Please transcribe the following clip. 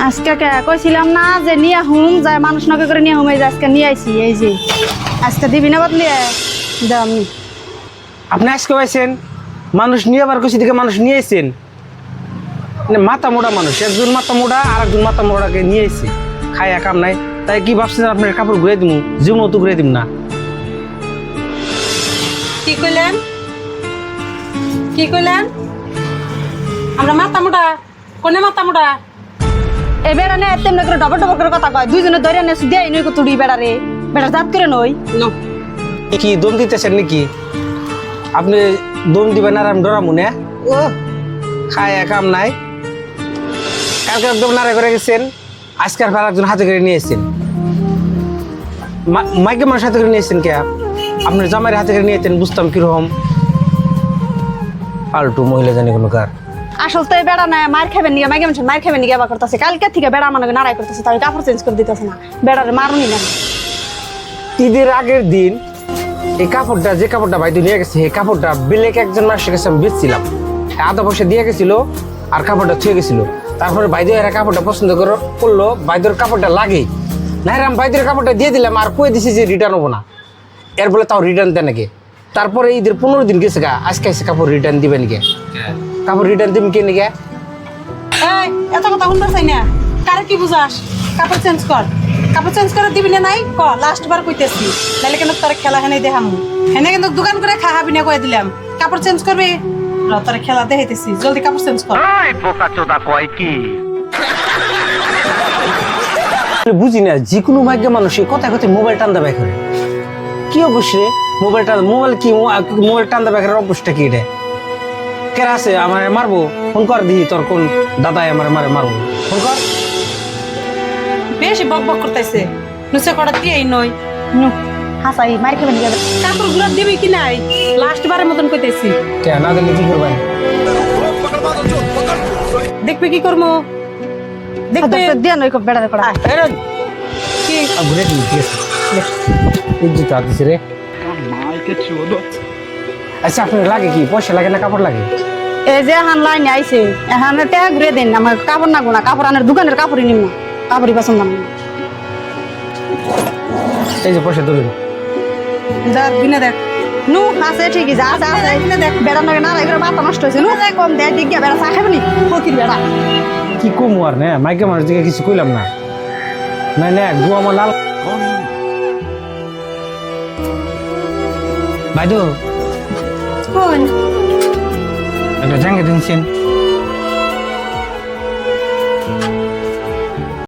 আজকে কে কইছিলাম না যে নিয়ে হুম যায় মানুষ নকে করে নিয়ে হুম যে আজকে নিয়ে আইছি এই যে। আজকে দিবি না বদলি দাম আপনি আজকে পাইছেন মানুষ নিয়ে আবার কইছি দিকে মানুষ নিয়ে এসেছেন মানে মাথা মোটা মানুষ একজন মাথা মোটা আর একজন মাথা মোটাকে নিয়ে এসেছি খাই কাম নাই তাই কি ভাবছেন আপনার কাপড় ঘুরে দিব জীবন তো ঘুরে দিব না। কি কইলেন? কি কইলেন? আমরা মাথা মোটা কোনে মাথা মোটা? এই বেড়া নে তেমনি করে ডবল ডবল করে কথা কয়। দুইজনে ধরে নে দেয় নই তুড়ি বেড়া রে। বেড়া জাত করে নই নো। কি দম দিতেছেন নাকি? আপনি দম দিবেন আর আমি ডরামু না? ও। খাই কাম নাই। কালকে একদম নাড়া করে গেছেন আজকের ফের একজন হাতে করে নিয়ে এসেছেন। মাইকে মানুষ হাতে করে নিয়ে এসেছেন কে? আপনার জামাইয়ের হাতে করে নিয়ে যেতেন বুঝতাম কীরকম। পাল্টু মহিলা জানি কোনো কার। আসল তো এই বেড়া না মার খাবেন নিগে মাইকে মানুষ মার খাবেন আবার করতেছে। কালকে থেকে বেড়া আমাকে নাড়াই করতেছে তাই কাপড় চেঞ্জ করে দিতেছে না। বেড়ারে মারুনি না ঈদের আগের দিন এই কাপড়টা যে কাপড়টা বাইদু নিয়ে গেছে এই কাপড়টা বিলেক একজন মানুষের কাছে আমি বেচছিলাম। আধা পয়সা দিয়ে গেছিল আর কাপড়টা থুয়ে গেছিল। তারপরে বাইদু এরা কাপড়টা পছন্দ করে করল বাইদুর কাপড়টা লাগে। না এরা আমি বাইদুর কাপড়টা দিয়ে দিলাম আর কয়ে দিছি যে রিটার্ন হব না। এর বলে তাও রিটার্ন দেয় নাকি? তারপরে ঈদের পনেরো দিন গেছে গা আজকে এসে কাপড় রিটার্ন দিবেন কে? কাপড় রিটার্ন দিবেন কে নাকি এই এত কথা শুনতে চাই না? কারে কি বুঝাস? কাপড় চেঞ্জ কর। কাপড় চেঞ্জ করে দিবি না নাই? ক লাস্ট বার কইতেছি। নাহলে কিন্তু তোর খেলা হেনে দেখামু। হেনে কিন্তু দোকান করে খাহাবি না কয়ে দিলাম। কাপড় চেঞ্জ করবি? র তোর খেলা দেখাইতেছি। জলদি কাপড় চেঞ্জ কর। বুঝি না যে কোনো ভাগ্য মানুষ এই কথায় কথায় মোবাইল টান্দা বাই করে কি অবশ্য রে? মোবাইল টান মোবাইল কি মোবাইল টান বাই করার কি রে কেরা আছে? আমার মারবো? ফোন কর দিহি তোর কোন দাদাই আমার মারে মারবো। ফোন কর। বেশি বক বক করতেছে। নুসে করা দিয়েই নই নু হাসাই মার খাবেন নিগে কাপড়গুলো দিবি কি নাই? লাস্ট বারের মতন কইতেছি। কে না দিলে কি করবেন দেখবি কি করব? দেখবে দিয়ে নই বেড়ারে করা কি? ঘুরে দিই ঠিক আছে। ইজ্জত আর দিছে রে। আচ্ছা আপনার লাগে কি? পয়সা লাগে না কাপড় লাগে? এই যে হান লাইনে আইছে এখানে টাকা ঘুরে দেন আমার কাপড় না গোনা কাপড় আনার দোকানের কাপড়ই নিম না কাপড়ই পছন্দ না। এই যে পয়সা ধরুন যা বিনা দেখ। নু আছে ঠিকই যা যা দেখ। বেড়া নাগে না এগুলো মাথা নষ্ট হয়েছে। নু কম দেয় দিক বেড়া চা খাবে ফকির বেড়া। কি কমু আর না? মাইকে মানুষ দিকে কিছু কইলাম না। না না গু আমার লাল বাইদু 那个真更新。